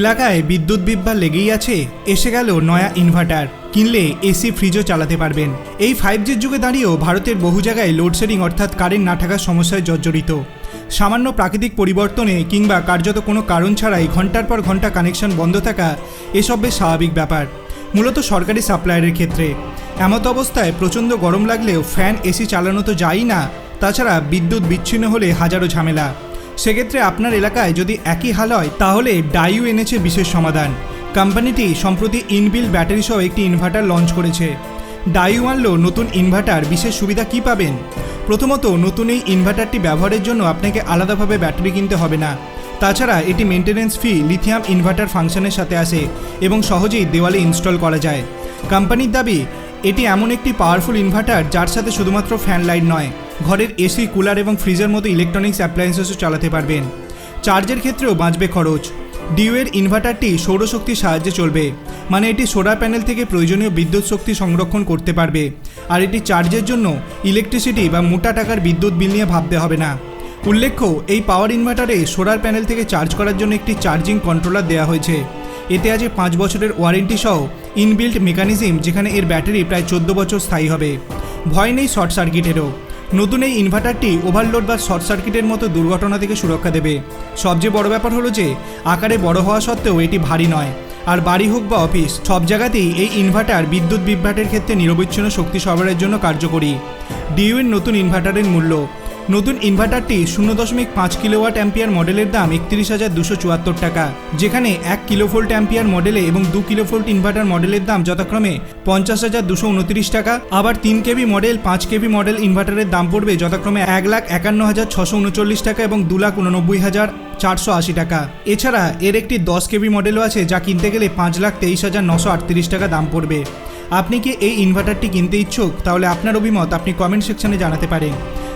এলাকায় বিদ্যুৎ বিভ্রাট লেগেই আছে, এসে গেল নয়া ইনভার্টার কিনলে এসি ফ্রিজও চালাতে পারবেন। এই ফাইভ জির যুগে দাঁড়িয়েও ভারতের বহু জায়গায় লোডশেডিং অর্থাৎ কারেন্ট না থাকার সমস্যায় জর্জরিত। সামান্য প্রাকৃতিক পরিবর্তনে কিংবা কার্যত কোনো কারণ ছাড়াই ঘণ্টার পর ঘণ্টা কানেকশন বন্ধ থাকা এসব বেশ স্বাভাবিক ব্যাপার। মূলত সরকারি সাপ্লায়ারের ক্ষেত্রে। এমত অবস্থায় প্রচণ্ড গরম লাগলেও ফ্যান এসি চালানো তো যায়ই না। তাছাড়া বিদ্যুৎ বিচ্ছিন্ন হলে হাজারো ঝামেলা। সেক্ষেত্রে আপনার এলাকায় যদি একই হাল হয়, তাহলে ডাইউ এনেছে বিশেষ সমাধান। কোম্পানিটি সম্প্রতি ইনবিল ব্যাটারি সহ একটি ইনভার্টার লঞ্চ করেছে। ডাইউ আনলো নতুন ইনভার্টার, বিশেষ সুবিধা কি পাবেন? প্রথমত, নতুন এই ইনভার্টারটি ব্যবহারের জন্য আপনাকে আলাদাভাবে ব্যাটারি কিনতে হবে না। তাছাড়া এটি মেনটেনেন্স ফি, লিথিয়াম ইনভার্টার ফাংশনের সাথে আসে এবং সহজেই দেওয়ালে ইনস্টল করা যায়। কোম্পানির দাবি, এটি এমন একটি পাওয়ারফুল ইনভার্টার যার সাথে শুধুমাত্র ফ্যান লাইট নয়। ঘরের এসি, কুলার এবং ফ্রিজের মতো ইলেকট্রনিক্স অ্যাপ্লায়েন্সেসও চালাতে পারবেন। চার্জের ক্ষেত্রেও বাঁচবে খরচ। ডিউয়ের ইনভার্টারটি সৌরশক্তির সাহায্যে চলবে। মানে এটি সোলার প্যানেল থেকে প্রয়োজনীয় বিদ্যুৎ শক্তি সংরক্ষণ করতে পারবে। আর এটি চার্জের জন্য ইলেকট্রিসিটি বা মোটা টাকার বিদ্যুৎ বিল নিয়ে ভাবতে হবে না। উল্লেখ্য, এই পাওয়ার ইনভার্টারে সোলার প্যানেল থেকে চার্জ করার জন্য একটি চার্জিং কন্ট্রোলার দেওয়া হয়েছে। এতে আছে পাঁচ বছরের ওয়ারেন্টি সহ ইনবিল্ট মেকানিজম যেখানে এর ব্যাটারি প্রায় চোদ্দ বছর স্থায়ী হবে। ভয় নেই শর্ট সার্কিটেরও নতুন এই ইনভার্টারটি ওভারলোড বা শর্ট সার্কিটের মতো দুর্ঘটনা থেকে সুরক্ষা দেবে। সবচেয়ে বড় ব্যাপার হলো যে, আকারে বড় হওয়া সত্ত্বেও এটি ভারী নয়। আর বাড়ি হোক বা অফিস সব জায়গাতেই এই ইনভার্টার বিদ্যুৎ বিভ্রাটের ক্ষেত্রে নিরবিচ্ছিন্ন শক্তি সরবরাহের জন্য কার্যকরী। ডিউএর নতুন ইনভার্টারের মূল্য নতুন ইনভার্টারটি শূন্য দশমিক পাঁচ কিলোওয়াট অ্যাম্পিয়ার মডেলের দাম একত্রিশ হাজার দুশো চুয়াত্তর টাকা, যেখানে এক কিলোভোল্ট অ্যাম্পিয়ার মডেলে এবং দু কিলোভোল্ট ইনভার্টার মডেলের দাম যথাক্রমে পঞ্চাশ হাজার দুশো উনত্রিশ টাকা। আবার তিন কেবি মডেল, পাঁচ কেবি মডেল ইনভার্টারের দাম পড়বে যথাক্রমে এক লাখ একান্ন হাজার ছশো উনচল্লিশ টাকা এবং দু লাখ উননব্বই হাজার চারশো আশি টাকা। এছাড়া এর একটি দশ কেবি মডেলও আছে যা কিনতে গেলে পাঁচ লাখ তেইশ হাজার নশো আটত্রিশ টাকা দাম পড়বে। আপনি কি এই ইনভার্টারটি কিনতে ইচ্ছুক? তাহলে আপনার অভিমত আপনি কমেন্ট সেকশনে জানাতে পারেন।